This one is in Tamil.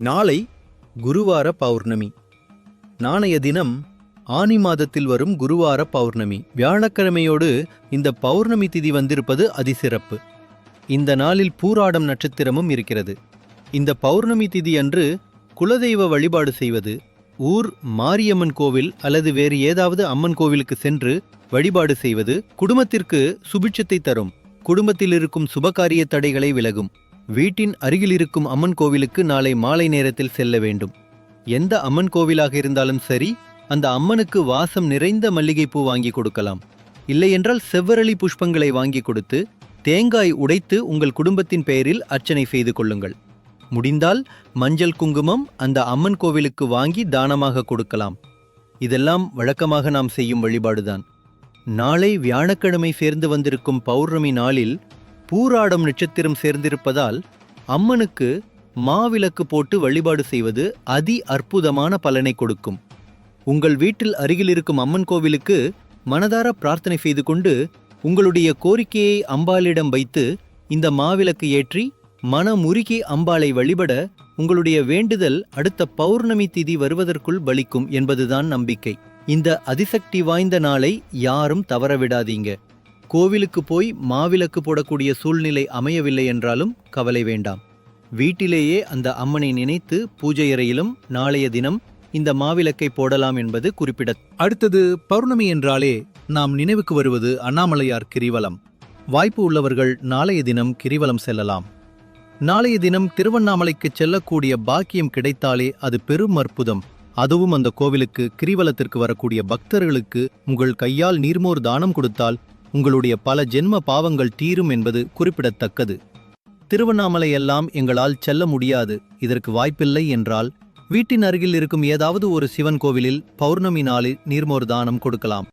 நாளை குருவார பௌர்ணமி. நாளைய தினம் ஆனி மாதத்தில் வரும் குருவார பௌர்ணமி. வியாழக்கிழமையோடு இந்த பௌர்ணமி திதி வந்திருப்பது அதிசிறப்பு. இந்த நாளில் பூராடம் நட்சத்திரமும் இருக்கிறது. இந்த பௌர்ணமி திதி அன்று குலதெய்வ வழிபாடு செய்வது ஊர் மாரியம்மன் கோவில் அல்லது வேறு ஏதாவது அம்மன் கோவிலுக்கு சென்று வழிபாடு செய்வது குடும்பத்திற்கு சுபிட்சத்தை தரும். குடும்பத்தில் இருக்கும் சுபகாரிய தடைகளை விலகும். வீட்டின் அருகில் இருக்கும் அம்மன் கோவிலுக்கு நாளை மாலை நேரத்தில் செல்ல வேண்டும். எந்த அம்மன் கோவிலாக இருந்தாலும் சரி அந்த அம்மனுக்கு வாசம் நிறைந்த மல்லிகைப்பூ வாங்கி கொடுக்கலாம். இல்லையென்றால் செவ்வரளி புஷ்பங்களை வாங்கி கொடுத்து தேங்காய் உடைத்து உங்கள் குடும்பத்தின் பெயரில் அர்ச்சனை செய்து கொள்ளுங்கள். முடிந்தால் மஞ்சள் குங்குமம் அந்த அம்மன் கோவிலுக்கு வாங்கி தானமாக கொடுக்கலாம். இதெல்லாம் வழக்கமாக நாம் செய்யும் வழிபாடுதான். நாளை வியாழக்கிழமை சேர்ந்து வந்திருக்கும் பௌர்ணமி நாளில் பூராடம் நட்சத்திரம் சேர்ந்திருப்பதால் அம்மனுக்கு மாவிளக்கு போட்டு வழிபாடு செய்வது அதி அற்புதமான பலனை கொடுக்கும். உங்கள் வீட்டில் அருகில் இருக்கும் அம்மன் கோவிலுக்கு மனதார பிரார்த்தனை செய்து கொண்டு உங்களுடைய கோரிக்கையை அம்பாளிடம் வைத்து இந்த மாவிளக்கு ஏற்றி மனமுருகி அம்பாளை வழிபட உங்களுடைய வேண்டுதல் அடுத்த பௌர்ணமி திதி வருவதற்குள் பலிக்கும் என்பதுதான் நம்பிக்கை. இந்த அதிசக்தி வாய்ந்த நாளை யாரும் தவறவிடாதீங்க. கோவிலுக்கு போய் மாவிளக்கு போடக்கூடிய சூழ்நிலை அமையவில்லை என்றாலும் கவலை வேண்டாம். வீட்டிலேயே அந்த அம்மனை நினைத்து பூஜை அறையிலும் நாளைய தினம் இந்த மாவிளக்கை போடலாம் என்பது குறிப்பிட அடுத்தது பௌர்ணமி என்றாலே நாம் நினைவுக்கு வருவது அண்ணாமலையார் கிரிவலம். வாய்ப்பு உள்ளவர்கள் நாளைய தினம் கிரிவலம் செல்லலாம். நாளைய தினம் திருவண்ணாமலைக்கு செல்லக்கூடிய பாக்கியம் கிடைத்தாலே அது பெரும் அற்புதம். அதுவும் அந்த கோவிலுக்கு கிரிவலத்திற்கு வரக்கூடிய பக்தர்களுக்கு உங்கள் கையால் நீர்மோர் தானம் கொடுத்தால் உங்களுடைய பல ஜென்ம பாவங்கள் தீரும் என்பது குறிப்பிடத்தக்கது. திருவண்ணாமலை எல்லாம் எங்களால் செல்ல முடியாது. இதற்கு வாய்ப்பில்லை என்றால் வீட்டின் அருகில் இருக்கும் ஏதாவது ஒரு சிவன் கோவிலில் பௌர்ணமி நாளில் நீர்மோர் தானம் கொடுக்கலாம்.